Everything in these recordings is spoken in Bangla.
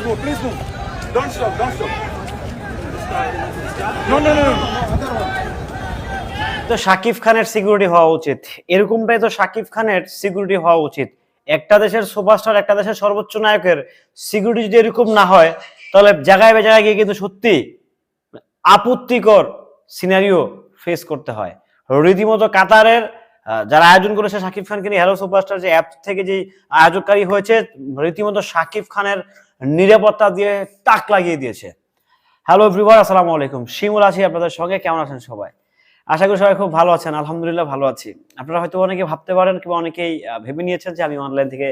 Please move, please move. Don't stop, don't stop. No, no, no, no. তো শাকিব খানের সিকিউরিটি হওয়া উচিত এরকমটাই তো শাকিব খানের সিকিউরিটি হওয়া উচিত একটা দেশের সুপারস্টার একটা দেশের সর্বোচ্চ নায়কের সিকিউরিটি যদি এরকম না হয় তাহলে জায়গায় বে জায়গায় গিয়ে কিন্তু সত্যি আপত্তিকর সিনারিও ফেস করতে হয় রীতিমতো কাতারের যারা আয়োজন করেছে শাকিব খানকে নিয়ে হ্যালো সুপারস্টার যে অ্যাপ থেকে যে আয়োজককারী হয়েছে, রীতিমতো শাকিব খানের নিরাপত্তা দিয়ে তাক লাগিয়ে দিয়েছে। হ্যালো এভরিওয়ান আসসালামু আলাইকুম। শিমুল আছি আপনাদের সঙ্গে, কেমন আছেন সবাই? আশা করি সবাই খুব ভালো আছেন, আলহামদুলিল্লাহ ভালো আছি। আপনারা হয়তো অনেকে ভাবতে পারেন কিংবা অনেকেই ভেবে নিয়েছেন যে আমি অনলাইন থেকে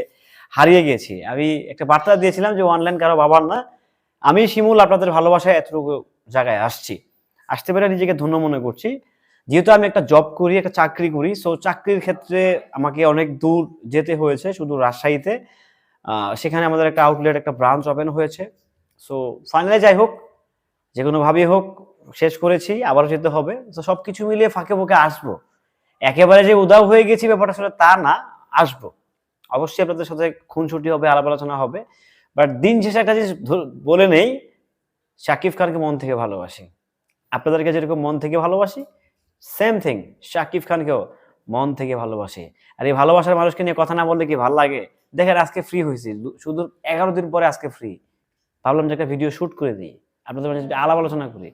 হারিয়ে গেছি আমি একটা বার্তা দিয়েছিলাম যে অনলাইন কারও বাবার না। আমি শিমুল আপনাদের ভালোবাসায় এতটুকু জায়গায় আসছি। আসতে পেরে নিজেকে ধন্য মনে করছি। যেহেতু আমি একটা জব করি, একটা চাকরি করি সো চাকরির ক্ষেত্রে আমাকে অনেক দূর যেতে হয়েছে শুধু রাজশাহীতে। সেখানে আমাদের একটা আউটলেট একটা ব্রাঞ্চ ওপেন হয়েছে। সো ফাইনালি যাই হোক, যে কোনোভাবেই হোক, শেষ করেছি আবারও যেতে হবে। তো সব কিছু মিলিয়ে ফাঁকে ফুঁকে আসব। একেবারে যে উদাও হয়ে গেছি ব্যাপারটা আসলে তা না, আসব। অবশ্যই আপনাদের সাথে খুনছুটি হবে, আলাপ আলোচনা হবে। বাট দিন শেষে একটা জিনিস বলে নেই, শাকিব খানকে মন থেকে ভালোবাসি। আপনাদেরকে যেরকম মন থেকে ভালোবাসি সেম থিং শাকিব খানকেও মন থেকে ভালোবাসে। আর এই ভালোবাসার মানুষকে নিয়ে কথা না বললে কি ভালো লাগে? দেখেন আজকে ফ্রি হয়েছি শুধু এগারো দিন পরে আজকে ফ্রি ভাবলাম যে একটা ভিডিও শুট করে দিই, আপনাদের একটু আলাপ আলোচনা করি।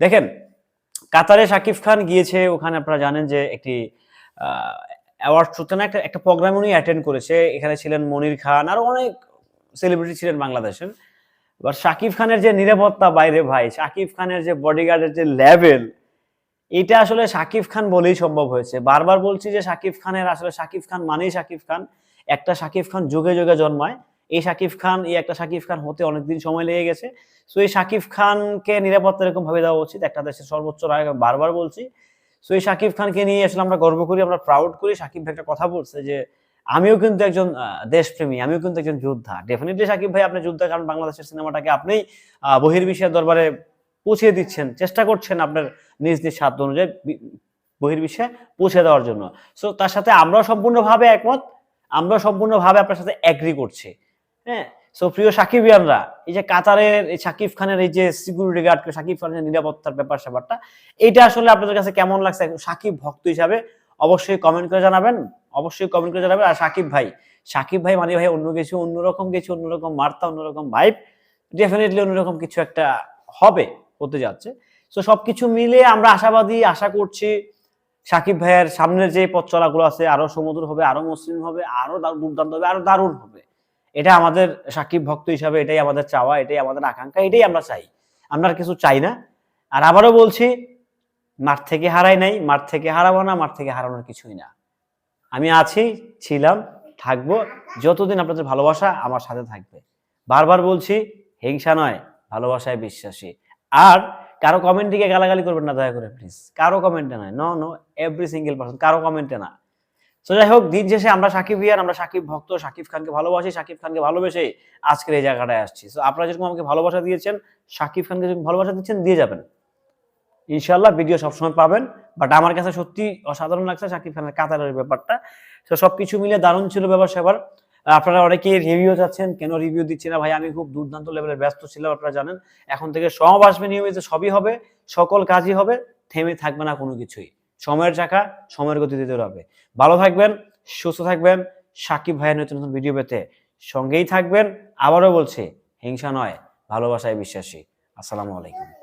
দেখেন, কাতারে শাকিব খান গিয়েছে, ওখানে আপনারা জানেন যে একটি অ্যাওয়ার্ড সূচনা একটা একটা প্রোগ্রাম উনি অ্যাটেন্ড করেছে। এখানে ছিলেন মনির খান, আরও অনেক সেলিব্রিটি ছিলেন বাংলাদেশের। এবার শাকিব খানের যে নিরাপত্তা বাইরে ভাই শাকিব খানের যে বডিগার্ডের যে লেভেল এটা আসলে শাকিব খান বলেই সম্ভব হয়েছে। বারবার বলছি যে শাকিব খানের, আসলে শাকিব খান মানেই শাকিব খান। একটা শাকিব খান যুগে যুগে জন্মায়। এই শাকিব খান, এই একটা শাকিব খান হতে অনেকদিন সময় লেগে গেছে। সো এই শাকিব খানকে নিরাপত্তা এরকম ভাবে দেওয়া উচিত। একটা দেশের সর্বোচ্চ রায় বারবার বলছি। সো এই শাকিব খানকে নিয়ে আসলে আমরা গর্ব করি, আমরা প্রাউড করি। শাকিব ভাই একটা কথা বলছে যে, আমিও কিন্তু একজন দেশপ্রেমী, আমিও কিন্তু একজন যোদ্ধা। ডেফিনেটলি শাকিব ভাই, আপনি যোদ্ধা, কারণ বাংলাদেশের সিনেমাটাকে আপনি বহির্বিশ্বের দরবারে পৌঁছে দিচ্ছেন, চেষ্টা করছেন আপনার নিজ নিজ সাধ্য অনুযায়ী বহির্বিশ্বে পৌঁছে দেওয়ার জন্য। সো তার সাথে আমরাও সম্পূর্ণভাবে একমত আমরা সম্পূর্ণভাবে আপনার সাথে অ্যাগ্রি করছি। হ্যাঁ? সো প্রিয় সাকিবিয়ানরা, এই যে কাতারের, এই সাকিব খানের এই যে সিকিউরিটি গার্ড সাকিব খানের নিরাপত্তার ব্যাপার স্যাপারটা, এইটা আসলে আপনাদের কাছে কেমন লাগছে? সাকিব ভক্ত হিসাবে অবশ্যই কমেন্ট করে জানাবেন, অবশ্যই কমেন্ট করে জানাবেন। আর সাকিব ভাই সাকিব ভাই মানে ভাই অন্য কিছু, অন্যরকম কিছু, অন্যরকম বার্তা, অন্যরকম ভাইব ডেফিনেটলি অন্যরকম কিছু একটা হবে। হতে যাচ্ছে। তো সবকিছু মিলে আমরা আশাবাদী, আশা করছি সাকিব ভাইয়ের সামনের যে পথ চলাগুলো আছে, আরও সমুদ্র হবে, আরও মসৃণ হবে, আরও দুর্দান্ত হবে, আরও দারুণ হবে। এটা আমাদের সাকিব ভক্ত হিসাবে এটাই আমাদের চাওয়া, এটাই আমাদের আকাঙ্ক্ষা, এটাই আমরা চাই। আমরা কিছু চাই না। আর আবারও বলছি, মাঠ থেকে হারাই নাই, মাঠ থেকে হারাবো না, মাঠ থেকে হারানোর কিছুই না। আমি আছি, ছিলাম, থাকব, যতদিন আপনাদের ভালোবাসা আমার সাথে থাকবে। বারবার বলছি, হিংসা নয়, ভালোবাসায় বিশ্বাসী। আর কারও কমেন্ট দিকে গালাগালি করবেন না, দয়া করে প্লিজ কারও কমেন্টে নয় no no every single person কারও কমেন্টে না। তো যাই হোক, দিন শেষে আমরা সাকিব ইয়ার আমরা সাকিব ভক্ত, সাকিব খানকে ভালোবাসি, সাকিব খানকে ভালোবেসে আজকের এই জায়গাটায় আসছি। তো আপনারা যেরকম আমাকে ভালোবাসা দিয়েছেন, সাকিব খানকে যেরকম ভালোবাসা দিচ্ছেন, দিয়ে যাবেন। ইনশাল্লাহ ভিডিও সবসময় পাবেন বাট আমার কাছে সত্যি অসাধারণ লাগছে সাকিব খানের কাতারের ব্যাপারটা। তো সবকিছু মিলে দারুণ ছিল ব্যাপার সেবার। আপনারা অনেকে রিভিউ চাচ্ছেন, কেন রিভিউ দিচ্ছি না? ভাই, আমি খুব দুর্দান্ত লেভেলের ব্যস্ত ছিলাম, আপনারা জানেন। এখন থেকে সব আসবে নিয়মিত, সবই হবে, সকল কাজই হবে, থেমে থাকবে না কোনো কিছুই। সময়ের চাকা, সময়ের গতি দিতে হবে ভালো থাকবেন, সুস্থ থাকবেন। সাকিব ভাইয়ের নতুন নতুন ভিডিও পেতে সঙ্গেই থাকবেন। আবারও বলছি, হিংসা নয়, ভালোবাসায় বিশ্বাসী। আসসালামু আলাইকুম।